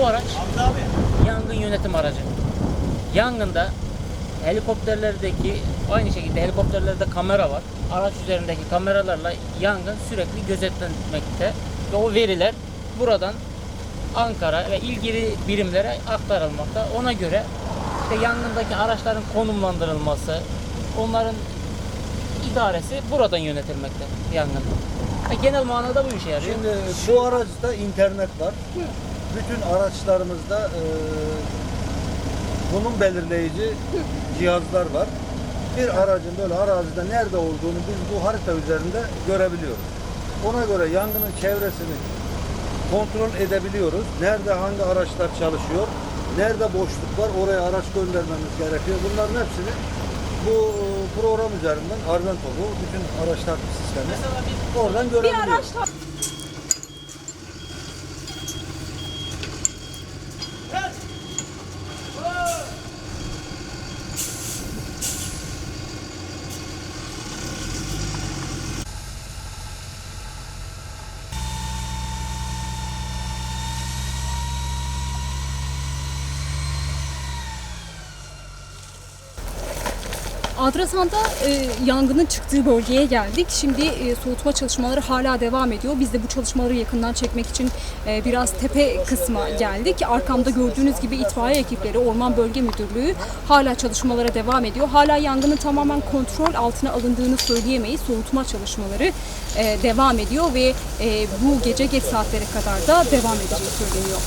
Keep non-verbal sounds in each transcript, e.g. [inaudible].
Bu araç yangın yönetim aracı. Yangında helikopterlerdeki aynı şekilde helikopterlerde kamera var. Araç üzerindeki kameralarla yangın sürekli gözetlenmekte ve o veriler buradan Ankara ve ilgili birimlere aktarılmakta. Ona göre işte yangındaki araçların konumlandırılması, onların idaresi buradan yönetilmekte yangın. Ha, genel manada bu işe yarıyor. Şimdi bu araçta internet var. Bütün araçlarımızda e, konum belirleyici cihazlar var. Bir aracın böyle arazide nerede olduğunu biz bu harita üzerinde görebiliyoruz. Ona göre yangının çevresini kontrol edebiliyoruz. Nerede hangi araçlar çalışıyor, nerede boşluk var oraya araç göndermemiz gerekiyor. Bunların hepsini bu program üzerinden Arventolu bütün araç takip sistemi oradan Bir görebiliyoruz. Adrasan'da e, yangının çıktığı bölgeye geldik. Şimdi e, soğutma çalışmaları hala devam ediyor. Biz de bu çalışmaları yakından çekmek için e, biraz tepe kısma geldik. Arkamda gördüğünüz gibi itfaiye ekipleri, Orman Bölge Müdürlüğü hala çalışmalara devam ediyor. Hala yangının tamamen kontrol altına alındığını söyleyemeyiz. Soğutma çalışmaları e, devam ediyor ve e, bu gece geç saatlere kadar da devam edeceği söyleniyor.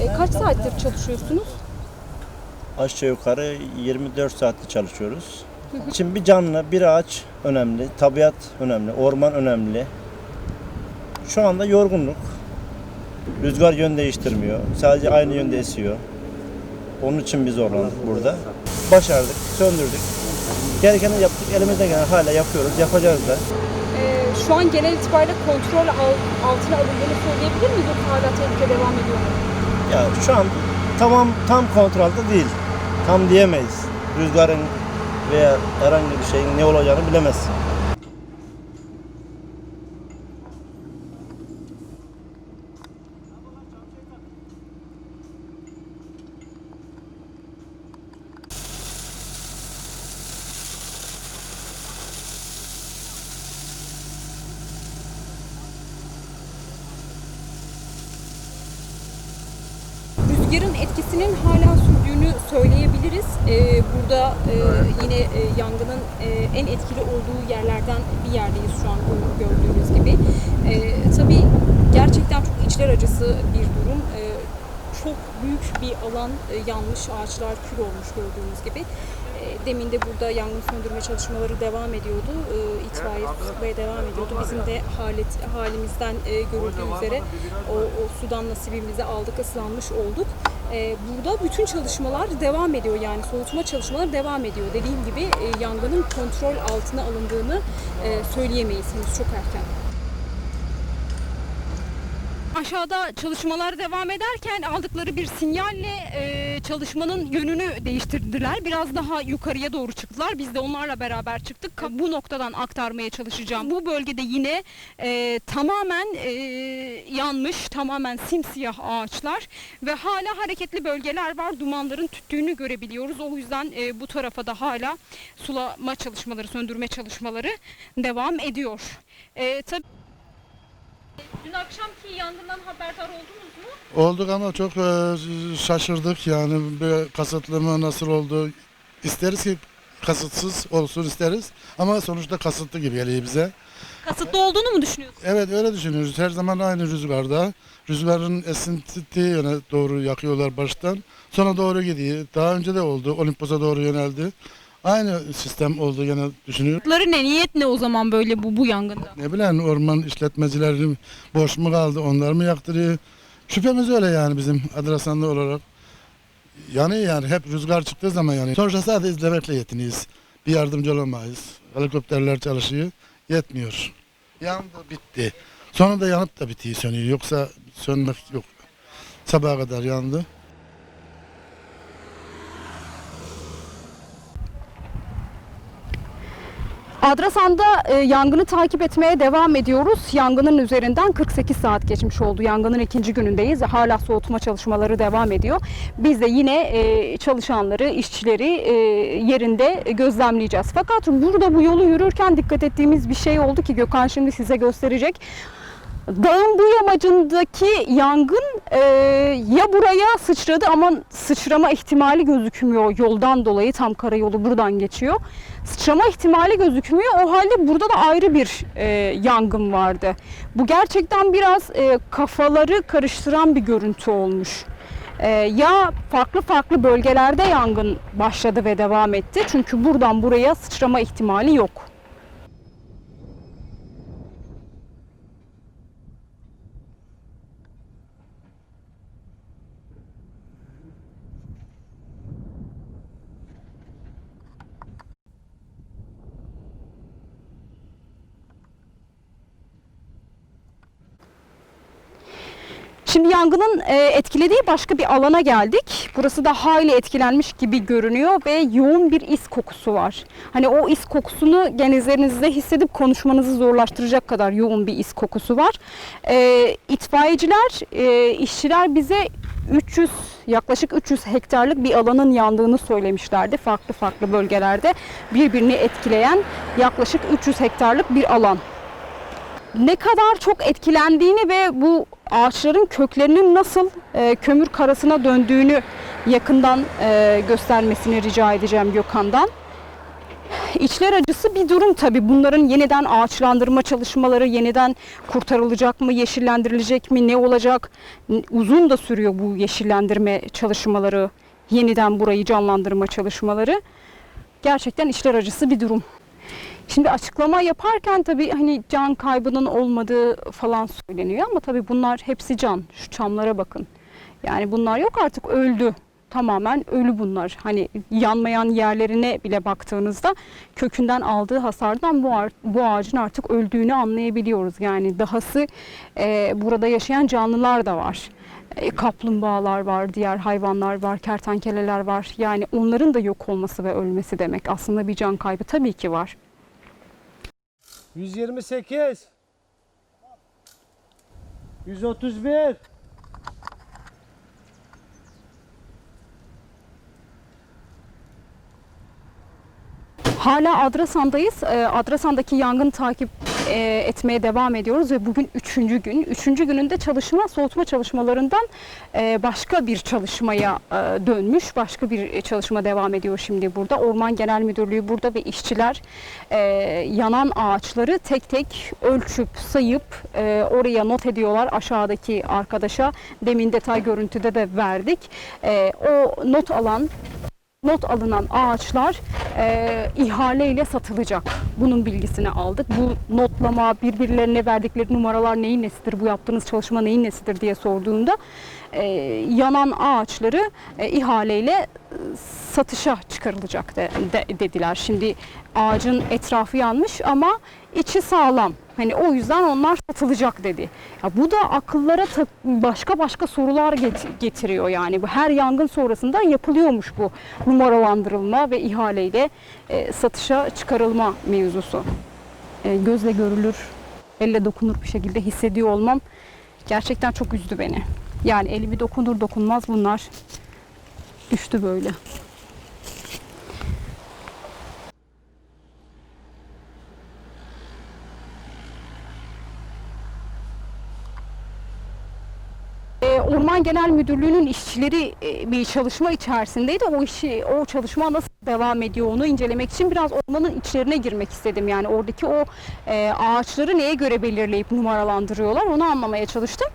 E, kaç saattir çalışıyorsunuz? Aşağı yukarı 24 saatte çalışıyoruz. Şimdi bir canlı, bir ağaç önemli, tabiat önemli, orman önemli. Şu anda yorgunluk. Rüzgar yön değiştirmiyor. Sadece aynı yönde esiyor. Onun için biz zorlandık burada. Başardık, söndürdük. Gerekeni yaptık, elimizden gelen hala yapıyoruz, yapacağız da. E, şu an genel itibariyle kontrol al- altına alındığını söyleyebilir miyiz? Hala tehlike devam ediyor mu? Ya şu an tamam tam kontrolde değil. Tam diyemeyiz. Rüzgarın veya herhangi bir şeyin ne olacağını bilemezsin. Rüzgarın etkisinin hala sürdüğünü söyleyebiliriz. Ee, burada e, yine e, yangının e, en etkili olduğu yerlerden bir yerdeyiz şu an gördüğünüz gibi. Ee, tabii gerçekten çok içler acısı bir durum. Ee, çok büyük bir alan e, yanmış, ağaçlar kül olmuş gördüğünüz gibi. Ee, Demin de burada yangın söndürme çalışmaları devam ediyordu. Ee, İtfaiye devam ediyordu. Bizim de halet, halimizden e, görüldüğü üzere o, o sudan nasibimizi aldık, ıslanmış olduk. Ee, Burada bütün çalışmalar devam ediyor yani soğutma çalışmaları devam ediyor. Dediğim gibi e, yangının kontrol altına alındığını e, söyleyemeyiz çok erken. Aşağıda çalışmalar devam ederken aldıkları bir sinyalle e, çalışmanın yönünü değiştirdiler. Biraz daha yukarıya doğru çıktılar. Biz de onlarla beraber çıktık. Bu noktadan aktarmaya çalışacağım. Bu bölgede yine e, tamamen e, yanmış, tamamen simsiyah ağaçlar ve hala hareketli bölgeler var. Dumanların tüttüğünü görebiliyoruz. O yüzden e, bu tarafa da hala sulama çalışmaları, söndürme çalışmaları devam ediyor. E, tabii Dün akşamki yangından haberdar oldunuz mu? Olduk ama çok e, şaşırdık yani bir kasıtlı mı nasıl oldu. İsteriz ki kasıtsız olsun isteriz ama sonuçta kasıtlı gibi geliyor bize. Kasıtlı olduğunu mu düşünüyorsunuz? Evet öyle düşünüyoruz. Her zaman aynı rüzgarda. Rüzgarın esintiye yöne doğru yakıyorlar baştan. Sonra doğru gidiyor. Daha önce de oldu. Olimpos'a doğru yöneldi. Aynı sistem oldu gene düşünüyorum. Ları ne? Niyet ne o zaman böyle bu bu yangında? Ne bileyim orman işletmecileri boş mu kaldı onlar mı yaktırıyor? Şüphemiz öyle yani bizim Adrasanlı olarak. Yani yani hep rüzgar çıktığı zaman yani. Sonuçta sadece izlemekle yetiniyiz. Bir yardımcı olamayız. Helikopterler çalışıyor. Yetmiyor. Yandı bitti. Sonra da yanıp da bitiyor sönüyor. Yoksa sönmek yok. Sabaha kadar yandı. Adrasan'da e, yangını takip etmeye devam ediyoruz. Yangının üzerinden 48 saat geçmiş oldu. Yangının ikinci günündeyiz. Hala soğutma çalışmaları devam ediyor. Biz de yine e, çalışanları, işçileri e, yerinde gözlemleyeceğiz. Fakat burada bu yolu yürürken dikkat ettiğimiz bir şey oldu ki Gökhan şimdi size gösterecek. Dağın bu yamacındaki yangın e, ya buraya sıçradı ama sıçrama ihtimali gözükmüyor yoldan dolayı tam karayolu buradan geçiyor. Sıçrama ihtimali gözükmüyor. O halde burada da ayrı bir e, yangın vardı. Bu gerçekten biraz e, kafaları karıştıran bir görüntü olmuş. E, ya farklı farklı bölgelerde yangın başladı ve devam etti. Çünkü buradan buraya sıçrama ihtimali yok. Şimdi yangının e, etkilediği başka bir alana geldik. Burası da hayli etkilenmiş gibi görünüyor ve yoğun bir is kokusu var. Hani o is kokusunu genizlerinizde hissedip konuşmanızı zorlaştıracak kadar yoğun bir is kokusu var. E, e, işçiler bize 300 yaklaşık 300 hektarlık bir alanın yandığını söylemişlerdi. Farklı farklı bölgelerde birbirini etkileyen yaklaşık 300 hektarlık bir alan ne kadar çok etkilendiğini ve bu ağaçların köklerinin nasıl e, kömür karasına döndüğünü yakından e, göstermesini rica edeceğim Gökhan'dan. İçler acısı bir durum tabii. Bunların yeniden ağaçlandırma çalışmaları yeniden kurtarılacak mı, yeşillendirilecek mi, ne olacak? Uzun da sürüyor bu yeşillendirme çalışmaları, yeniden burayı canlandırma çalışmaları. Gerçekten içler acısı bir durum. Şimdi açıklama yaparken tabii hani can kaybının olmadığı falan söyleniyor ama tabii bunlar hepsi can. Şu çamlara bakın. Yani bunlar yok artık öldü. Tamamen ölü bunlar. Hani yanmayan yerlerine bile baktığınızda kökünden aldığı hasardan bu, bu ağacın artık öldüğünü anlayabiliyoruz. Yani dahası e, burada yaşayan canlılar da var. E, kaplumbağalar var, diğer hayvanlar var, kertenkeleler var. Yani onların da yok olması ve ölmesi demek. Aslında bir can kaybı tabii ki var. 128 131 Hala Adrasan'dayız. Ee, Adrasan'daki yangın takip e, etmeye devam ediyoruz ve bugün üçüncü gün. Üçüncü gününde çalışma, soğutma çalışmalarından e, başka bir çalışmaya e, dönmüş. Başka bir çalışma devam ediyor şimdi burada. Orman Genel Müdürlüğü burada ve işçiler e, yanan ağaçları tek tek ölçüp, sayıp e, oraya not ediyorlar aşağıdaki arkadaşa. Demin detay görüntüde de verdik. E, o not alan not alınan ağaçlar e, ihaleyle satılacak. Bunun bilgisini aldık. Bu notlama, birbirlerine verdikleri numaralar neyin nesidir, bu yaptığınız çalışma neyin nesidir diye sorduğunda e, yanan ağaçları e, ihaleyle e, satışa çıkarılacak de, de- dediler. Şimdi ağacın etrafı yanmış ama içi sağlam. Hani o yüzden onlar satılacak dedi. Ya bu da akıllara başka başka sorular get- getiriyor yani. Bu her yangın sonrasında yapılıyormuş bu numaralandırılma ve ihaleyle e, satışa çıkarılma mevzusu. E, gözle görülür, elle dokunur bir şekilde hissediyor olmam gerçekten çok üzdü beni. Yani elimi dokunur dokunmaz bunlar düştü böyle. E, Orman Genel Müdürlüğü'nün işçileri e, bir çalışma içerisindeydi. O işi, o çalışma nasıl devam ediyor onu incelemek için biraz ormanın içlerine girmek istedim. Yani oradaki o e, ağaçları neye göre belirleyip numaralandırıyorlar onu anlamaya çalıştım.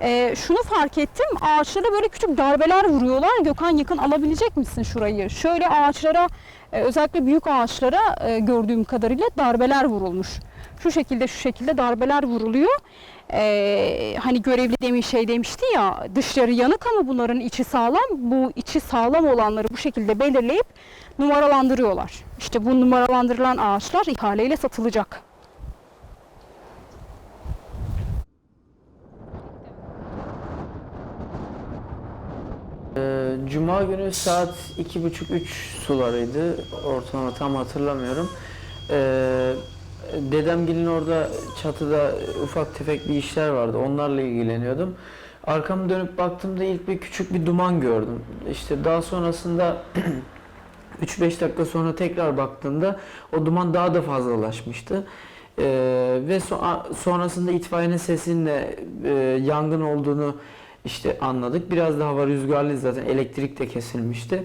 E, şunu fark ettim. Ağaçlara böyle küçük darbeler vuruyorlar. Gökhan yakın alabilecek misin şurayı? Şöyle ağaçlara özellikle büyük ağaçlara gördüğüm kadarıyla darbeler vurulmuş. Şu şekilde şu şekilde darbeler vuruluyor. Ee, hani görevli demin şey demişti ya dışları yanık ama bunların içi sağlam. Bu içi sağlam olanları bu şekilde belirleyip numaralandırıyorlar. İşte bu numaralandırılan ağaçlar ihaleyle satılacak. Cuma günü saat iki buçuk üç sularıydı. Ortalama tam hatırlamıyorum. Ee, dedemgilin orada çatıda ufak tefek bir işler vardı. Onlarla ilgileniyordum. Arkamı dönüp baktığımda ilk bir küçük bir duman gördüm. İşte daha sonrasında [clears throat] 3-5 dakika sonra tekrar baktığımda o duman daha da fazlalaşmıştı. Ee, ve so- sonrasında itfaiyenin sesinle e, yangın olduğunu işte anladık. Biraz da hava rüzgarlı zaten elektrik de kesilmişti.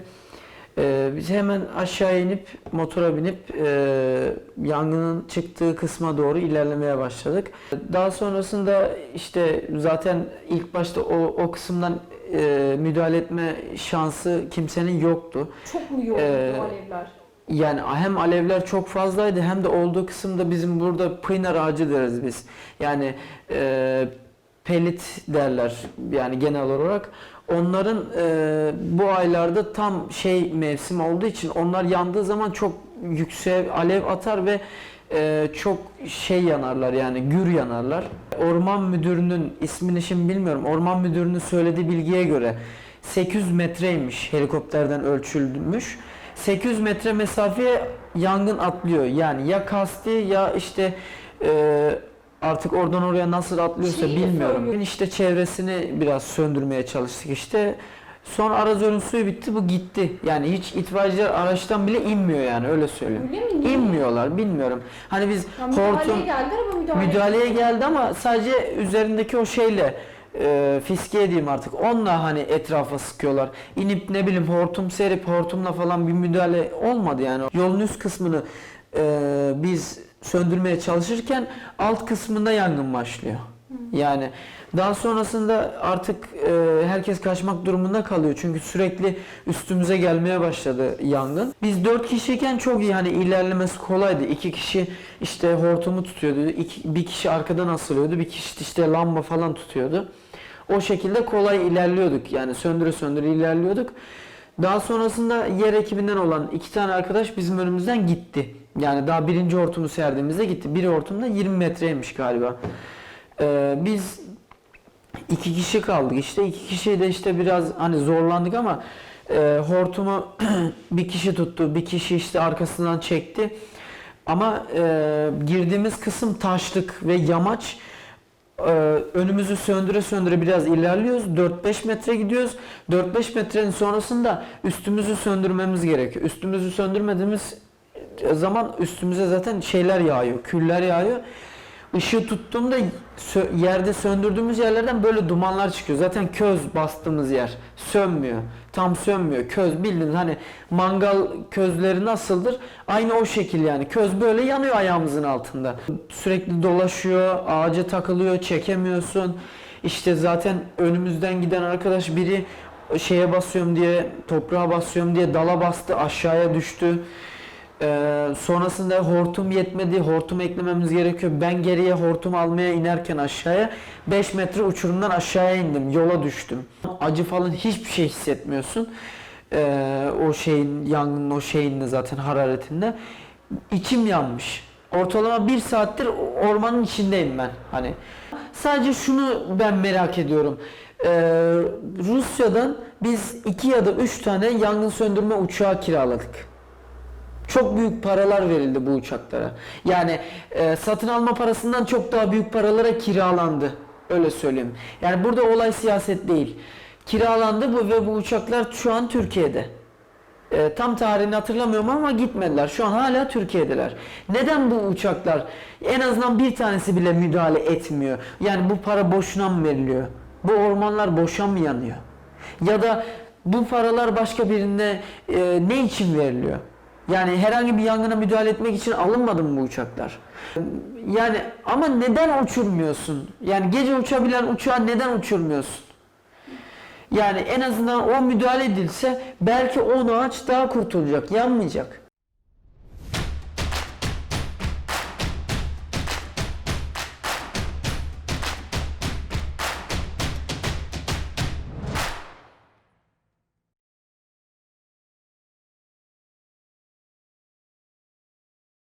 Ee, biz hemen aşağı inip motora binip e, yangının çıktığı kısma doğru ilerlemeye başladık. Daha sonrasında işte zaten ilk başta o, o kısımdan e, müdahale etme şansı kimsenin yoktu. Çok mu yoğun Ee, alevler? Yani hem alevler çok fazlaydı hem de olduğu kısımda bizim burada pınar ağacı deriz biz. Yani e, pelit derler yani genel olarak. Onların e, bu aylarda tam şey mevsim olduğu için onlar yandığı zaman çok yüksek alev atar ve e, çok şey yanarlar yani gür yanarlar. Orman müdürünün ismini şimdi bilmiyorum. Orman müdürünün söylediği bilgiye göre 800 metreymiş helikopterden ölçülmüş. 800 metre mesafeye yangın atlıyor. Yani ya kasti ya işte e, artık oradan oraya nasıl atlıyorsa Şeyi bilmiyorum. soruyor. İşte çevresini biraz söndürmeye çalıştık işte. Sonra arazörün suyu bitti bu gitti. Yani hiç itfaiyeciler araçtan bile inmiyor yani öyle söyleyeyim. Öyle mi? Niye? İnmiyorlar bilmiyorum. Hani biz Ya müdahaleye hortum geldiler ama müdahale müdahaleye geldi ama sadece üzerindeki o şeyle e, fiske diyeyim artık onunla hani etrafa sıkıyorlar. İnip ne bileyim hortum serip hortumla falan bir müdahale olmadı yani. Yolun üst kısmını e, biz söndürmeye çalışırken alt kısmında yangın başlıyor. Yani daha sonrasında artık e, herkes kaçmak durumunda kalıyor. Çünkü sürekli üstümüze gelmeye başladı yangın. Biz dört kişiyken çok iyi hani ilerlemesi kolaydı. İki kişi işte hortumu tutuyordu. iki- bir kişi arkadan asılıyordu. Bir kişi işte lamba falan tutuyordu. O şekilde kolay ilerliyorduk. Yani söndüre söndüre ilerliyorduk. Daha sonrasında yer ekibinden olan iki tane arkadaş bizim önümüzden gitti. Yani daha birinci hortumu serdiğimizde gitti. Biri hortumda 20 metreymiş galiba. Ee, biz iki kişi kaldık işte. iki kişi de işte biraz hani zorlandık ama e, hortumu [clears throat] bir kişi tuttu. Bir kişi işte arkasından çekti. Ama e, girdiğimiz kısım taşlık ve yamaç. Ee, önümüzü söndüre söndüre biraz ilerliyoruz. 4-5 metre gidiyoruz. 4-5 metrenin sonrasında üstümüzü söndürmemiz gerekiyor. Üstümüzü söndürmediğimiz zaman üstümüze zaten şeyler yağıyor, küller yağıyor. Işığı tuttuğumda yerde söndürdüğümüz yerlerden böyle dumanlar çıkıyor. Zaten köz bastığımız yer sönmüyor. Tam sönmüyor. Köz bildiğiniz hani mangal közleri nasıldır? Aynı o şekil yani. Köz böyle yanıyor ayağımızın altında. Sürekli dolaşıyor, ağaca takılıyor, çekemiyorsun. İşte zaten önümüzden giden arkadaş biri şeye basıyorum diye, toprağa basıyorum diye dala bastı, aşağıya düştü. Ee, sonrasında hortum yetmedi. Hortum eklememiz gerekiyor. Ben geriye hortum almaya inerken aşağıya 5 metre uçurumdan aşağıya indim. Yola düştüm. Acı falan hiçbir şey hissetmiyorsun. Ee, o şeyin yangının o şeyinde zaten hararetinde. İçim yanmış. Ortalama bir saattir ormanın içindeyim ben. Hani sadece şunu ben merak ediyorum. Ee, Rusya'dan biz iki ya da üç tane yangın söndürme uçağı kiraladık. Çok büyük paralar verildi bu uçaklara. Yani e, satın alma parasından çok daha büyük paralara kiralandı. Öyle söyleyeyim. Yani burada olay siyaset değil. Kiralandı bu ve bu uçaklar şu an Türkiye'de. E, tam tarihini hatırlamıyorum ama gitmediler. Şu an hala Türkiye'deler. Neden bu uçaklar en azından bir tanesi bile müdahale etmiyor? Yani bu para boşuna mı veriliyor? Bu ormanlar boşa mı yanıyor? Ya da bu paralar başka birine e, ne için veriliyor? Yani herhangi bir yangına müdahale etmek için alınmadı mı bu uçaklar? Yani ama neden uçurmuyorsun? Yani gece uçabilen uçağı neden uçurmuyorsun? Yani en azından o müdahale edilse belki o ağaç daha kurtulacak, yanmayacak.